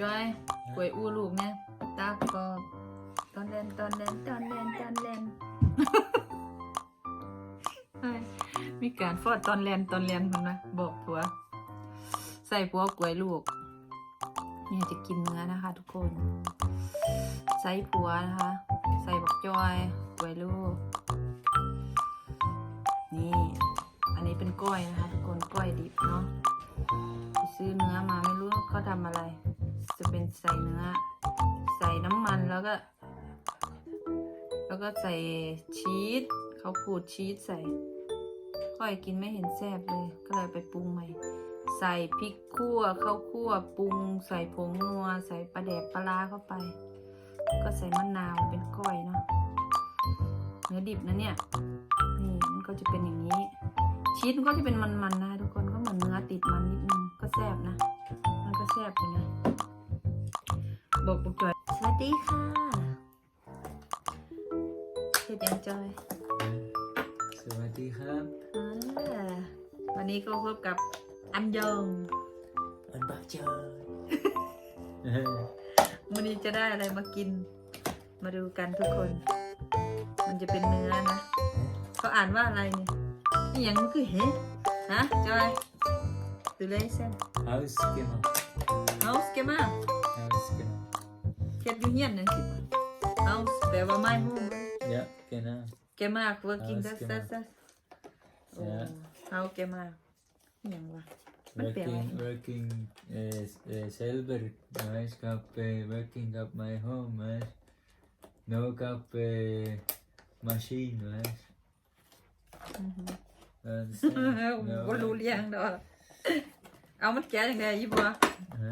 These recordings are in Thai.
จอยกล้วยอู้ลูกเนี่ยตากรอบตอนเล่นตอนเล่นตอนเล่นตอนเล่นเฮ้ยมีการฟอดตอนเล่นตอนเล่นมันนะบอกผัว ใส่ผัวกล้วยลูกเนี่ยจะกินเนื้อนะคะ ทุกคน ใส่ผัวนะคะ ใส่บักจอยกล้วยลูก นี่ อันนี้เป็นกล้อยนะคะ ทุกคนกล้อยดิบเนาะไปซื้อเนื้อมาไม่รู้เขาทำอะไร จะเป็นใส่เนื้อ ใส่น้ำมันแล้วก็ แล้วก็ใส่ชีสเขาขูดชีสใส่ก้อยกินไม่เห็นแซ่บเลย ก็เลยไปปรุงใหม่ ใส่พริกคั่วข้าวคั่วปรุง ใส่ผงนัว ใส่ปลาแดกปลาร้าเข้าไป ก็ใส่มะนาวเป็นก้อยเนาะเนื้อดิบนะเนี่ยนี่มันก็จะเป็นอย่างนี้ ชีสมันก็จะเป็นมันๆนะทุกคนก็เหมือนเนื้อติดมันนิดนึงก็แซ่บนะ มันก็แซ่บอยู่นะ กบุกจอย สวัสดีค่ะเฮ็ดยังจอยสวัสดีครับอ่าวันนี้ก็พบกับอันยองอันบักเจอวันนี้จะได้อะไรมากิน มาดูกันทุกคน มันจะเป็นเนื้อนะเขาอ่านว่าอะไรเนี่ยนี่ยังคือเห็ดฮะจอยดูเลยเส้น Haus gemacht. เฮาส์เกมา Haus gemacht. เฮ็ดอยู่เฮียนนั่นสิเฮาส์แปลว่า my home Ja, genau. เกมา working House das gemacht. das das โอ้ Ja. เฮาเกมาอหย่างวะมันแปลว่า Working, working äh, s- äh, selber, weißt, gab äh, working at my home, weißt. No gab äh, machine, weißt. อือฮึ Understand? บ่รู้เรื่องดอกเอามันแกะจังได๋อีบ่ Hä?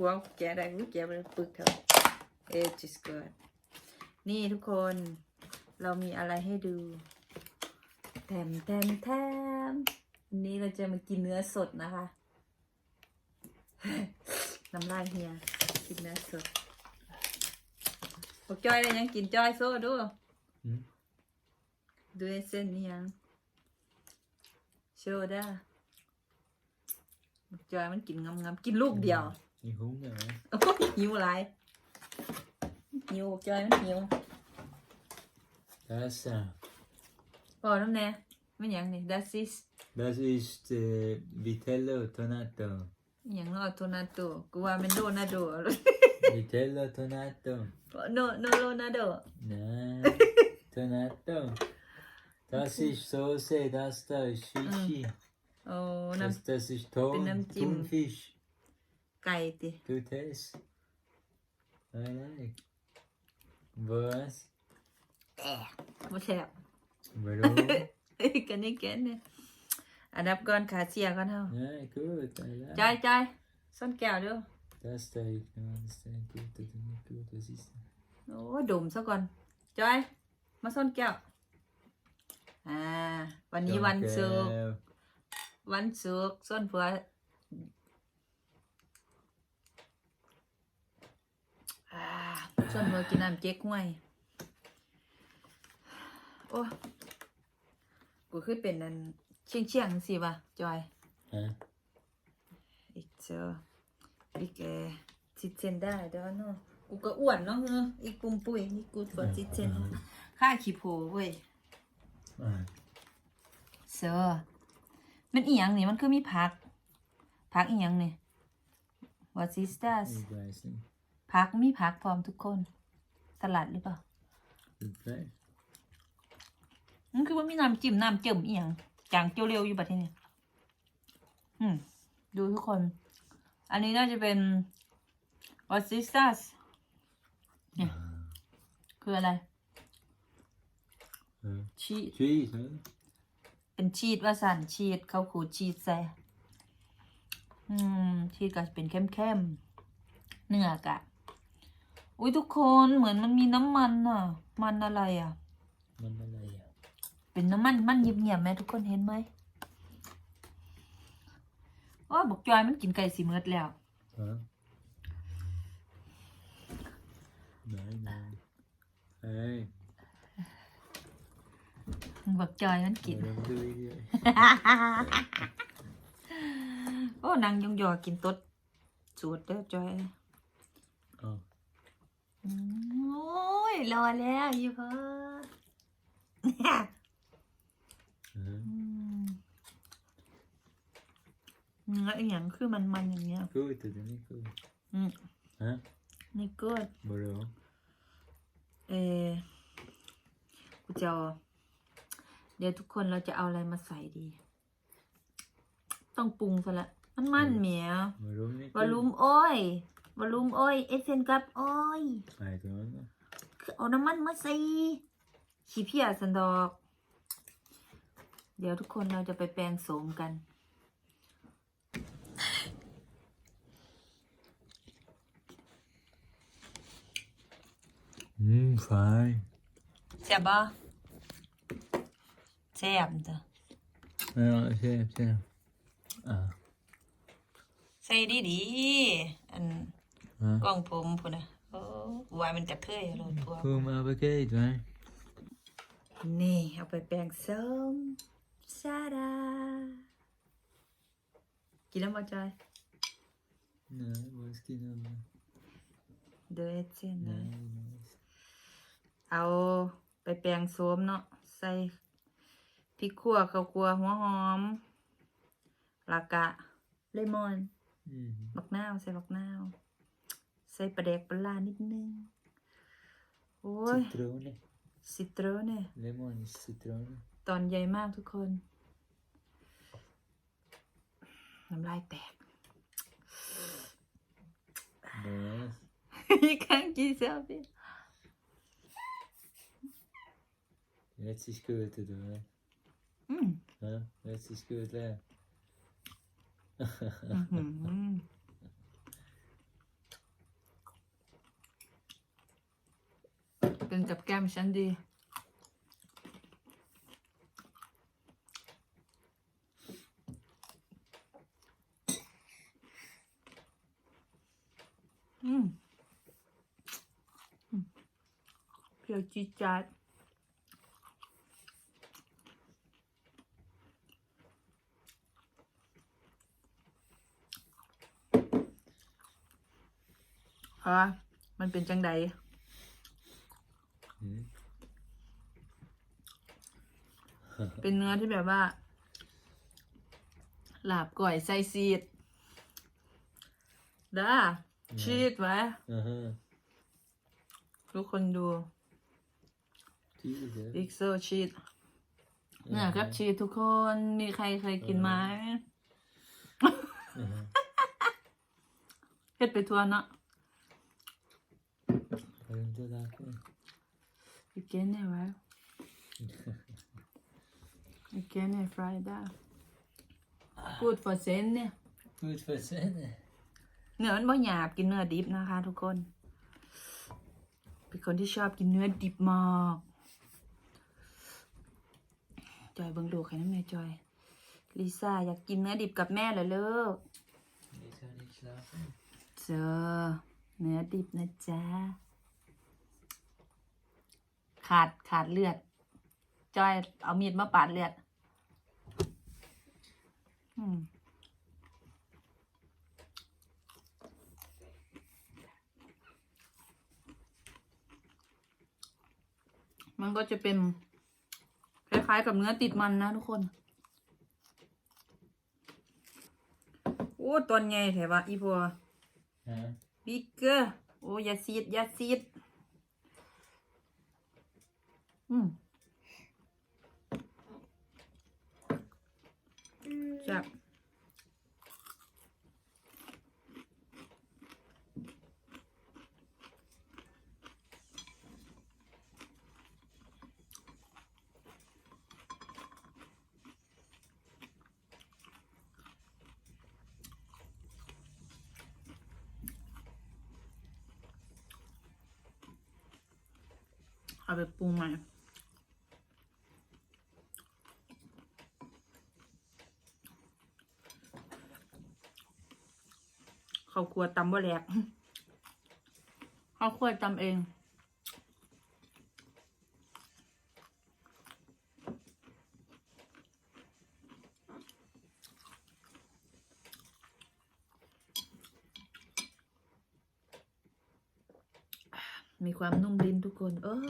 ผัวแกะได้กูแกะไปปึกเถอะเอจิสเกิดนี่ทุกคนเรามีอะไรให้ดูแถมแถมแถมวันนี้เราจะมากินเนื้อสดนะคะ น้ำลายเฮีย กินเนื้อสดบอกจอยได้ยังกินจอยโซ่ดู Hm? ดูไอ้เส้นนี่ยังโชว์ได้บอกจอยมันกินงำๆกินลูกเดียว Ich Hunger, weißt. โอ้ยหิวอะไรหิวบอกจอยมันหิว Das, äh, บอกน้ำแน่ไม่หยังนี่ das is das ist äh, Vitello Tonato. อหย่างเนอโทนาโตกูว่าเป็นโดนาโด Vitello Tonato. โนโนโรนาโด Nein, Tonato. Das ist Soße, das da ist Fischi. โอ้น้ Das, das ist Ton, Benamtim. Thunfisch. ำไก่ติ Du das? Nein, nein. Was? ไม่แซ่บ Warum? เอ้ยกันนี่แกนเนี่ยอันดับก่อนขาเสียก่อนเท่า Nein, gut. I จอย like. จอยส้นแก้วเด้วย Das da ist noch das da gut oder nicht gut. Was ist das? โอ้ดมซะก่อนจอยมาส้นแก้วอ่าวันนี้วันศุกร์ Dunkel. วันศุกร์ส้นผัวอ่าส้นผัวกินน้ำเจ๊กห้วย โอ้กูคือเป็นนันเชียงเชียงๆสิวะจอย Hä? อีกเจออีกเอจิตเซนได้เด้อเนาะกูก็อ้วนเนาะเอออีกปุ่มปุ้ยนี่กูตัวจิตเซนค่าขี้โพเว้ย Ah, เซอมันอีหยังนี่มันคือมีผักผักอีหยังนี่ What is that Ich weiß nicht. ผักมีผักพร้อมทุกคน สลัดหรือเปล่า Vielleicht. มันคือว่ามีน้ำจิ้มน้ำเจิ่มอีหยังจางเจียวเร็วอยู่บัดนี้เนี่ยอืม ดูทุกคน อันนี้น่าจะเป็น What is that เนี่ยคืออะไร Ja. ชีส Cheese, ne? เป็นชีสว่าสันชีสเขาขูดชีสใส่อืมชีสก็จะเป็นเข้มๆเนื้อกะ อุ้ยทุกคนเหมือนมันมีน้ำมันอะ มันอะไรอะ Man อะไรอะ เป็นน้ำมันมันเงียบๆไหมทุกคนเห็นไหมโอ้ยบอกจอยมันกินไก่สีเมือดแล้วฮะ Nein, nein. Hey, บอกจอยมันกิน warum du Idiot? โอ้นางยองยอกินตดสูตรเด้อจอย Ja. อืมโอ้ย รอแล้วอีพ่อ Mhm. อืมเนื้ออีหยังคือมันมันๆอย่างเงี้ย God, den är god. อืม Hä? นี่ก็ Vadå? เออกูจะเอาเดี๋ยวทุกคนเราจะเอาอะไรมาใส่ดี ต้องปรุงซะละ มันมันๆเหมียว Vadå men det är วอลลุ่มอ้อยวอลลุ่มอ้อยเอเซนกับอ้อย Nej, det var inte. คือ เอาน้ำมันมาใส่ขี้เพียสันดอก เดี๋ยวทุกคนเราจะไปแปลงโสมกัน Mm, fine. แซ่บบ่แซ่บจ้ะ Ja, se, se. Ah. ใส่ดีดีๆอัน Ja. กล้องผมพุ่นนะโอ้วายมันกระเทยโลดตัว Kom över gate, va? นี่เอาไปแปลงส้มชาดากินแล้วมาจอย Nej, vad ska jag göra? เดยวเอเจนนะ Nej, nej. เอาไปแปลงโสมเนาะใส่พริกขั่วข้าวคั่วหัวหอมแล้วก็เลมอน Mm. บักนาวใส่บักนาว ใส่ปลาแดกปลาร้านิดนึง โอ้ย Citroner. ซิตรเนี่ย Lemon citroner. ตอนใหญ่มากทุกคน น้ำลายแตก Nice. อีกครั้งกี่เซลฟี่ Jetzt ist gut, oder was? อืม Ja, jetzt ist gut, ja. อื้อหือ เป็นกับแก้มฉันดี อืมเปรี้ยวจีจ๊าดเพราะมันเป็นจังใด Mm. เป็นเนื้อที่แบบว่าหลาบก่อยใส่ซีดด้าชีดไว้ Aha. ทุกคนดู Tydligt. บิ๊กโซชีสเนี่ยครับชีสทุกคนมีใครเคยกินไหม Aha. เฮ็ดไปทั่วเนาะ Har du inte lärt dig? อีกเกนเนี่ยไว้อีกเกนเนี่ยฟรายด้า good for sen เนี่ย Good för sen. เนื้อมันบ่หยาบกินเนื้อดิบนะคะ ทุกคน เป็นคนที่ชอบกินเนื้อดิบมาก จอยเบิ่งดูใครน้ำแม่จอย ลิซ่าอยากกินเนื้อดิบกับแม่เหรอลูก Vi tar det klappen. เจอเนื้อดิบนะจ๊ะ ขาดขาดเลือด จอยเอามีดมาปาดเลือดอื มมันก็จะเป็น คล้ายๆกับเนื้อติดมันนะทุกคน โอ้ตอนไงแถวะอีพัว Ja. บิ๊กเกอร์ โอ้อยาซีดอยาซีด อืม จับเอาไปปรุงใหม่ เขาครัวตำว่าแหลกเขาครัวตำเองมีความนุ่มลิ้นทุกคน เออ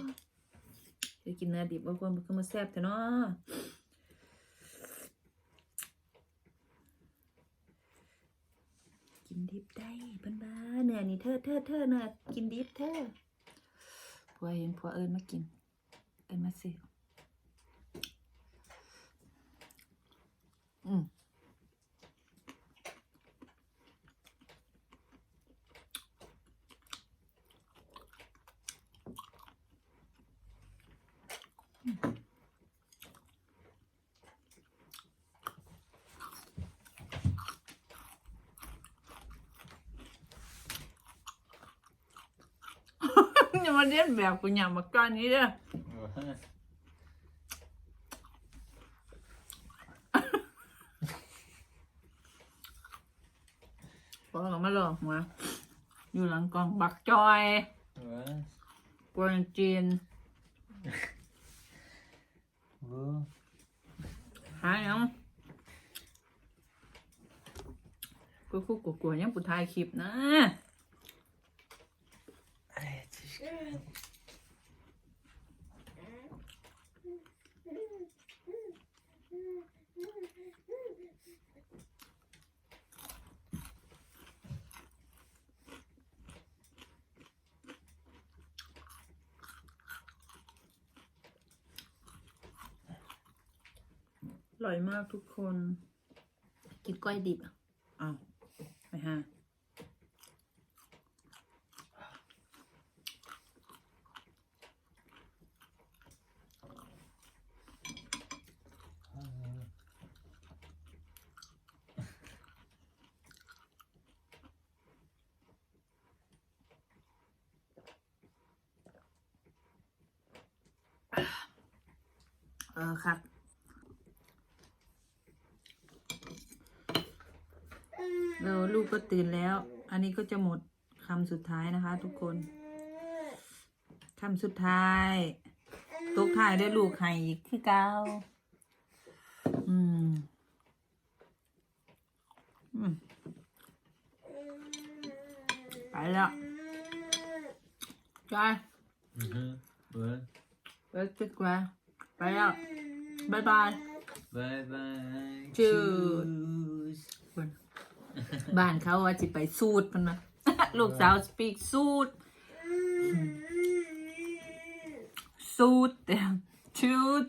จะกินเนื้อดิบว่าความมันก็มาแซ่บแต่เนาะ ดิบได้เพิ่นบ้าเนื้อนี่เธอเธอเธอเนื้อกินดิบเธอผัวเห็นผัวเอิญมากิน เอิญมาสิอืมอย่า มาเลียนแบบกูอย่ามาก้อนนี้เด้อพอเรามาลองหัวอยู่หลังกองบักจอย Vad? กวนจีน Vad? หายังกูคู่กูกลัวยังกูถ่ายคลิปนะ Nej, tysk. อร่อยมากทุกคน กินก้อยดิบอะอ้าวไปฮะ ออครับแล้วลูกก็ตื่นแล้ว อันนี้ก็จะหมดคำสุดท้ายนะคะ ทุกคนคำสุดท้ายตกท้ายด้วยลูกไห้อีกคือเก้าอืม อืม ไปแล้วจอย Mhm. Vad? ไปตึกว่า ไปแล้วบายบาย Bye bye. Tschüss. บ้านเขาว่าจิไปสูตรมันนะลูกสาวสปีกสูตรสูตรแต่ชูด